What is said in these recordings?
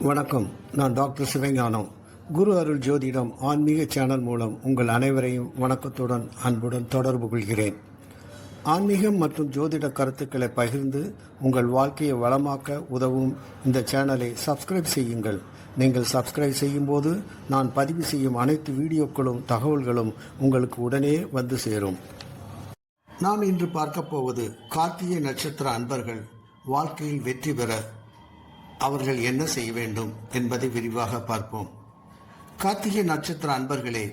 வணக்கம். நான் டாக்டர் சிவஞானம். குரு அருள் ஜோதிடம் ஆன்மீக சேனல் மூலம் உங்கள் அனைவரையும் வணக்கத்துடன் அன்புடன் தொடர்பு கொள்கிறேன். ஆன்மீகம் மற்றும் ஜோதிட கருத்துக்களை பகிர்ந்து உங்கள் வாழ்க்கையை வளமாக்க உதவும் இந்த சேனலை சப்ஸ்கிரைப் செய்யுங்கள். நீங்கள் சப்ஸ்கிரைப் செய்யும்போது நான் பதிவு செய்யும் அனைத்து வீடியோக்களும் தகவல்களும் உங்களுக்கு உடனே வந்து சேரும். நாம் இன்று பார்க்கப் போவது கார்த்திகை நட்சத்திர அன்பர்கள் வாழ்க்கையில் வெற்றி பெற அவர்கள் என்ன செய்ய வேண்டும் என்பதை விரிவாக பார்ப்போம். கார்த்திகை நட்சத்திர அன்பர்களே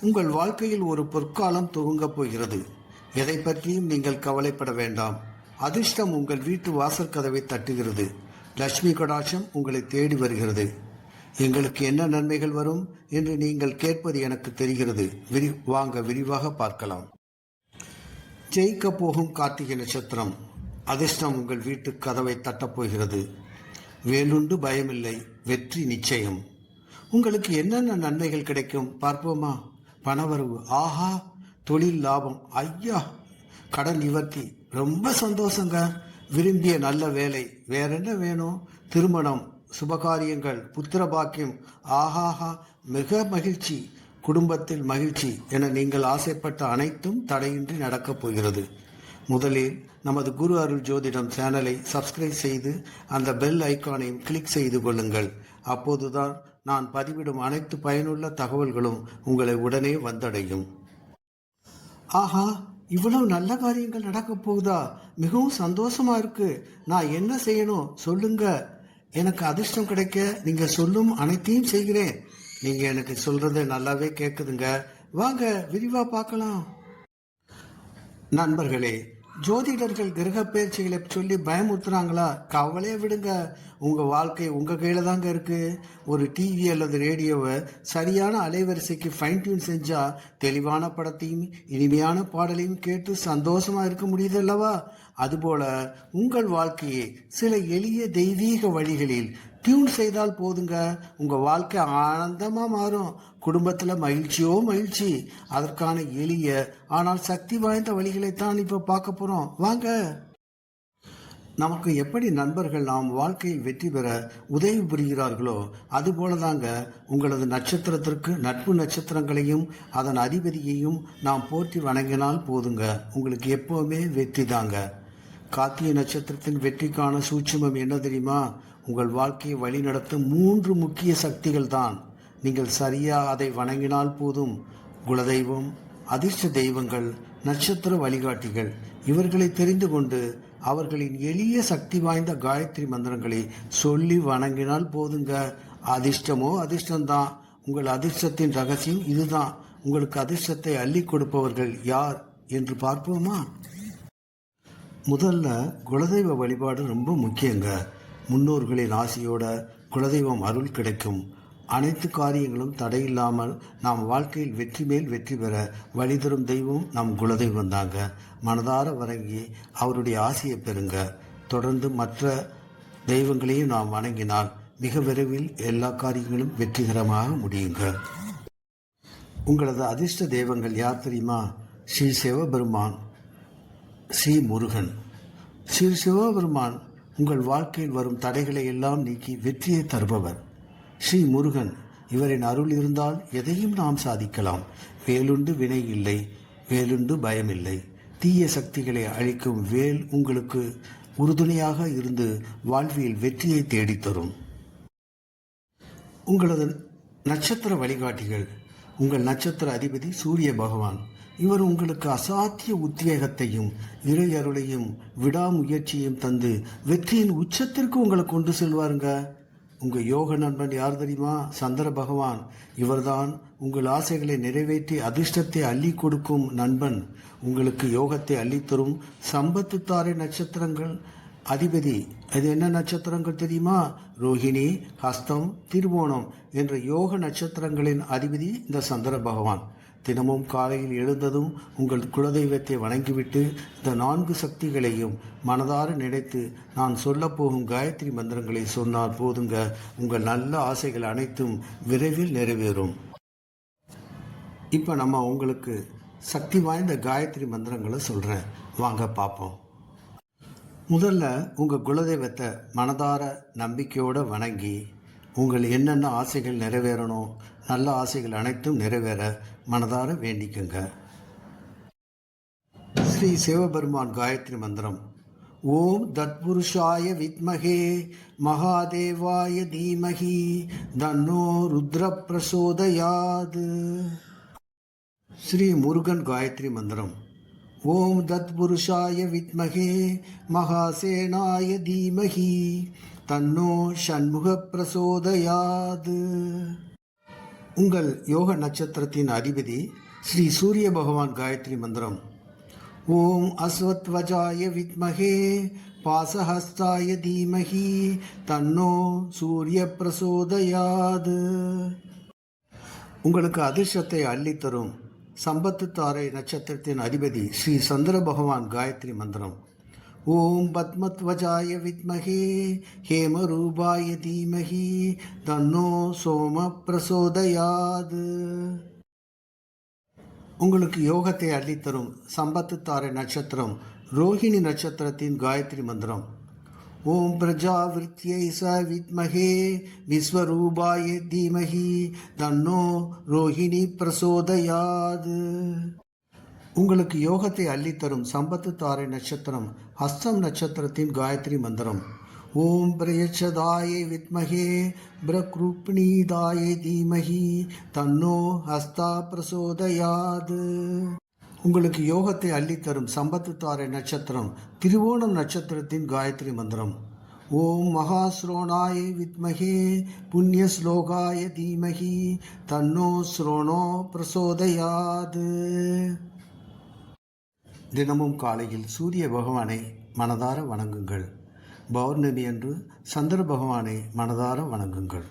உங்கள் வாழ்க்கையில் ஒரு பொற்காலம் துவங்கப் போகிறது. எதை பற்றியும் நீங்கள் கவலைப்பட வேண்டாம். அதிர்ஷ்டம் உங்கள் வீட்டு வாசல் கதவை தட்டுகிறது. லட்சுமி கடாட்சம் உங்களை தேடி வருகிறது. எங்களுக்கு என்ன நன்மைகள் வரும் என்று நீங்கள் கேட்பது எனக்கு தெரிகிறது. விரி வாங்க விரிவாக பார்க்கலாம். ஜெயிக்க போகும் கார்த்திகை நட்சத்திரம். அதிர்ஷ்டம் உங்கள் வீட்டு கதவை தட்டப்போகிறது வேலுண்டு பயமில்லை. வெற்றி நிச்சயம். உங்களுக்கு என்னென்ன நன்மைகள் கிடைக்கும்? பார்ப்போமா. பணவரவு. ஆஹா தொழில் லாபம். ஐயா கடன் நிவர்த்தி. ரொம்ப சந்தோஷங்க. விரும்பிய நல்ல வேலை. வேற என்ன வேணும்? திருமணம் சுபகாரியங்கள் புத்திர பாக்கியம். ஆஹாஹா மிக மகிழ்ச்சி. குடும்பத்தில் மகிழ்ச்சி என நீங்கள் ஆசைப்பட்ட அனைத்தும் தடையின்றி நடக்கப் போகிறது. முதலில் நமது குரு அருள் ஜோதிடம் சேனலை சப்ஸ்கிரைப் செய்து அந்த பெல் ஐக்கானையும் கிளிக் செய்து கொள்ளுங்கள். அப்போதுதான் நான் பதிவிடும் அனைத்து பயனுள்ள தகவல்களும் உங்களை உடனே வந்தடையும். ஆஹா இவ்வளவு நல்ல காரியங்கள் நடக்க போகுதா? மிகவும் சந்தோஷமா இருக்கு. நான் என்ன செய்யணும் சொல்லுங்க. எனக்கு அதிர்ஷ்டம் கிடைக்க நீங்க சொல்லும் அனைத்தையும் செய்கிறேன். நீங்க எனக்கு சொல்றது நல்லாவே கேட்குதுங்க வாங்க விரிவா பார்க்கலாம். நண்பர்களே ஜோதிடர்கள் கிரக பயிற்சிகளை சொல்லி பயமுறுத்துறாங்களா? கவலையை விடுங்க. உங்கள் வாழ்க்கை உங்கள் கையில் தாங்க இருக்குது ஒரு டிவி அல்லது ரேடியோவை சரியான அலைவரிசைக்கு ஃபைன் டியூன் செஞ்சால் தெளிவான படத்தையும் இனிமையான பாடலையும் கேட்டு சந்தோஷமாக இருக்க முடியுது அல்லவா? அதுபோல் உங்கள் வாழ்க்கையை சில எளிய தெய்வீக வழிகளில் டியூன் செய்தால் போதுங்க. உங்கள் வாழ்க்கை ஆனந்தமாக மாறும். குடும்பத்தில் மகிழ்ச்சியோ மகிழ்ச்சி. அதற்கான எளிய ஆனால் சக்தி வாய்ந்த வழிகளைத்தான் இப்போ பார்க்க போகிறோம் வாங்க. நமக்கு எப்படி நண்பர்கள் நாம் வாழ்க்கையில் வெற்றி பெற உதவி புரிகிறார்களோ அதுபோல தாங்க உங்களது நட்சத்திரத்திற்கு நட்பு நட்சத்திரங்களையும் அதன் அதிபதியையும் நாம் போற்றி வணங்கினால் போதுங்க. உங்களுக்கு எப்போவுமே வெற்றி தாங்க கார்த்திகை நட்சத்திரத்தின் வெற்றிக்கான சூட்சுமம் என்ன தெரியுமா? உங்கள் வாழ்க்கையை வழிநடத்தும் மூன்று முக்கிய சக்திகள் தான் நீங்கள் சரியாக அதை வணங்கினால் போதும். குலதெய்வம் அதிர்ஷ்ட தெய்வங்கள் நட்சத்திர வழிகாட்டிகள் இவர்களை தெரிந்து கொண்டு அவர்களின் எளிய சக்தி வாய்ந்த காயத்ரி மந்திரங்களை சொல்லி வணங்கினால் போதுங்க. அதிர்ஷ்டமோ அதிர்ஷ்டம்தான். உங்கள் அதிர்ஷ்டத்தின் ரகசியம் இதுதான். உங்களுக்கு அதிர்ஷ்டத்தை அள்ளி கொடுப்பவர்கள் யார் என்று பார்ப்போமா? முதல்ல குலதெய்வ வழிபாடு ரொம்ப முக்கியங்க. முன்னோர்களின் ஆசையோட குலதெய்வம் அருள் கிடைக்கும். அனைத்து காரியங்களும் தடையில்லாமல் நாம் வாழ்க்கையில் வெற்றி மேல் வெற்றி பெற வழி தரும் தெய்வம் நம் குலதெய்வம் தாங்க. மனதார வணங்கி அவருடைய ஆசையை பெறுங்க. தொடர்ந்து மற்ற தெய்வங்களையும் நாம் வணங்கினால் மிக விரைவில் எல்லா காரியங்களும் வெற்றிகரமாக முடியுங்க. உங்களது அதிர்ஷ்ட தெய்வங்கள் யார் தெரியுமா? ஸ்ரீ சிவபெருமான் ஸ்ரீ முருகன். ஸ்ரீ சிவபெருமான் உங்கள் வாழ்க்கையில் வரும் தடைகளை எல்லாம் நீக்கி வெற்றியை தருபவர். ஸ்ரீ முருகன் இவரின் அருள் இருந்தால் எதையும் நாம் சாதிக்கலாம். வேலுண்டு வினை இல்லை வேலுண்டு பயமில்லை. தீய சக்திகளை அழிக்கும் வேல் உங்களுக்கு உறுதுணையாக இருந்து வாழ்வியல் வெற்றியை தேடித்தரும். உங்களது நட்சத்திர வழிகாட்டிகள். உங்கள் நட்சத்திர அதிபதி சூரிய பகவான். இவர் உங்களுக்கு அசாத்திய உத்வேகத்தையும் இறை அருளையும் விடாமுயற்சியையும் தந்து வெற்றியின் உச்சத்திற்கு உங்களை கொண்டு செல்வாருங்க. உங்கள் யோக நண்பன் யார் தெரியுமா? சந்திர பகவான். இவர்தான் உங்கள் ஆசைகளை நிறைவேற்றி அதிர்ஷ்டத்தை அள்ளி கொடுக்கும் நண்பன். உங்களுக்கு யோகத்தை அள்ளித்தரும் சம்பத்து தாரை நட்சத்திரங்கள். அதிபதி அது என்ன நட்சத்திரங்கள் தெரியுமா? ரோஹிணி ஹஸ்தம் திருவோணம் என்ற யோக நட்சத்திரங்களின் அதிபதி இந்த சந்திர பகவான். தினமும் காலையில் எழுந்ததும் உங்கள் குலதெய்வத்தை வணங்கிவிட்டு இந்த நான்கு சக்திகளையும் மனதார நினைத்து நான் சொல்லப்போகும் காயத்ரி மந்திரங்களை சொன்னால் போதுங்க. உங்கள் நல்ல ஆசைகள் அனைத்தும் விரைவில் நிறைவேறும். இப்போ நம்ம உங்களுக்கு சக்தி வாய்ந்த காயத்ரி மந்திரங்களை சொல்கிறேன் வாங்க பார்ப்போம். முதல்ல உங்கள் குலதெய்வத்தை மனதார நம்பிக்கையோடு வணங்கி உங்கள் என்னென்ன ஆசைகள் நிறைவேறணும்? நல்ல ஆசைகள் அனைத்தும் நிறைவேற மனதார வேண்டிக்குங்க. ஸ்ரீ சிவபெருமான் காயத்ரி மந்திரம். ஓம் தத்புருஷாய வித்மகே மகாதேவாய தீமகி தன்னோ ருத்ர பிரசோதயாது. ஸ்ரீ முருகன் காயத்ரி மந்திரம். ஓம் தத்புருஷாய வித்மகே மகாசேனாய தீமகி தன்னோ சண்முக பிரசோதயாது உங்கள் யோக நட்சத்திரத்தின் அதிபதி ஸ்ரீ சூரிய பகவான் காயத்ரி மந்திரம். ஓம் அஸ்வத்வஜாய வித்மகே பாசஹஸ்தாய தீமகி தன்னோ சூரிய பிரசோதயாது உங்களுக்கு அதிர்ஷ்டத்தை அள்ளித்தரும் சம்பத்து தாரை நட்சத்திரத்தின் அதிபதி ஸ்ரீ சந்திர பகவான் காயத்ரி மந்திரம். ஓம் பத்மத்வஜாய வித்மகே ஹேமரூபாய தீமகி தன்னோ சோம பிரசோதயாது உங்களுக்கு யோகத்தை அள்ளித்தரும் சம்பத்து தாரை நட்சத்திரம் ரோஹிணி நட்சத்திரத்தின் காயத்ரி மந்திரம். ஓம் பிரஜாவிருத்தியை ச வித்மகே விஸ்வரூபாய தீமகி தன்னோ ரோஹிணி பிரசோதயாது. உங்களுக்கு யோகத்தை அள்ளித்தரும் சம்பத்து தாரை நட்சத்திரம் ஹஸ்தம் நட்சத்திரத்தின் காயத்ரி மந்திரம். ஓம் பிரயச்சதாயே வித்மகே பிரக்ருப்ணீதாய தீமகி தன்னோ ஹஸ்தா பிரசோதயாது. உங்களுக்கு யோகத்தை அள்ளித்தரும் சம்பத்து தாரை நட்சத்திரம் திருவோணம் நட்சத்திரத்தின் காயத்ரி மந்திரம். ஓம் மகாஸ்ரோணாய வித்மகே புண்ணிய ஸ்லோகாய தீமகி தன்னோ ஸ்ரோணோ பிரசோதயாது. தினமும் காலையில் சூரிய பகவானை மனதார வணங்குங்கள். பௌர்ணமி அன்று சந்திர பகவானை மனதார வணங்குங்கள்.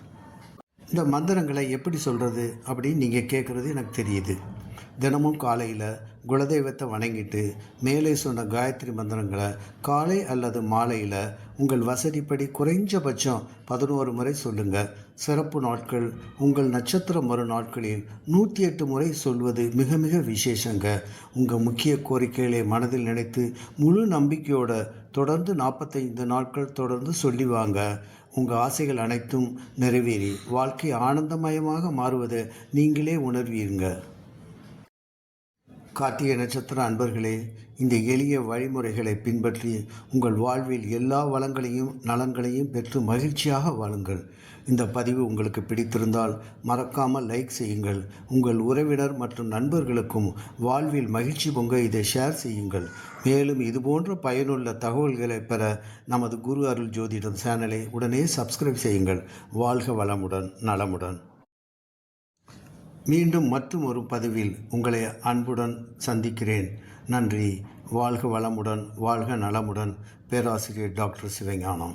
இந்த மந்திரங்களை எப்படி சொல்கிறது அப்படின்னு நீங்கள் கேட்குறது எனக்கு தெரியுது. தினமும் காலையில் குலதெய்வத்தை வணங்கிட்டு மேலே சொன்ன காயத்ரி மந்திரங்களை காலை அல்லது மாலையில் உங்கள் வசதிப்படி குறைஞ்சபட்சம் பதினோரு முறை சொல்லுங்கள் சிறப்பு நாட்கள் உங்கள் நட்சத்திரம் வரும் நாட்களில் நூற்றி எட்டு முறை சொல்வது மிக மிக விசேஷங்க. உங்கள் முக்கிய கோரிக்கைகளை மனதில் நினைத்து முழு நம்பிக்கையோட தொடர்ந்து நாற்பத்தைந்து நாட்கள் தொடர்ந்து சொல்லி வாங்க. உங்கள் ஆசைகள் அனைத்தும் நிறைவேறி வாழ்க்கை ஆனந்தமயமாக மாறுவதை நீங்களே உணர்வீருங்க. கார்த்திகை நட்சத்திர அன்பர்களே இந்த எளிய வழிமுறைகளை பின்பற்றி உங்கள் வாழ்வில் எல்லா வளங்களையும் நலன்களையும் பெற்று மகிழ்ச்சியாக வாழுங்கள். இந்த பதிவு உங்களுக்கு பிடித்திருந்தால் மறக்காமல் லைக் செய்யுங்கள். உங்கள் உறவினர் மற்றும் நண்பர்களுக்கும் வாழ்வில் மகிழ்ச்சி பொங்க இதை ஷேர் செய்யுங்கள். மேலும் இதுபோன்ற பயனுள்ள தகவல்களை பெற நமது குரு அருள் ஜோதிடம் சேனலை உடனே சப்ஸ்கிரைப் செய்யுங்கள். வாழ்க வளமுடன் நலமுடன். மீண்டும் மற்றும் ஒரு பதிவில் உங்களை அன்புடன் சந்திக்கிறேன். நன்றி. வாழ்க வளமுடன் வாழ்க நலமுடன். பேராசிரியர் டாக்டர் சிவஞானம்.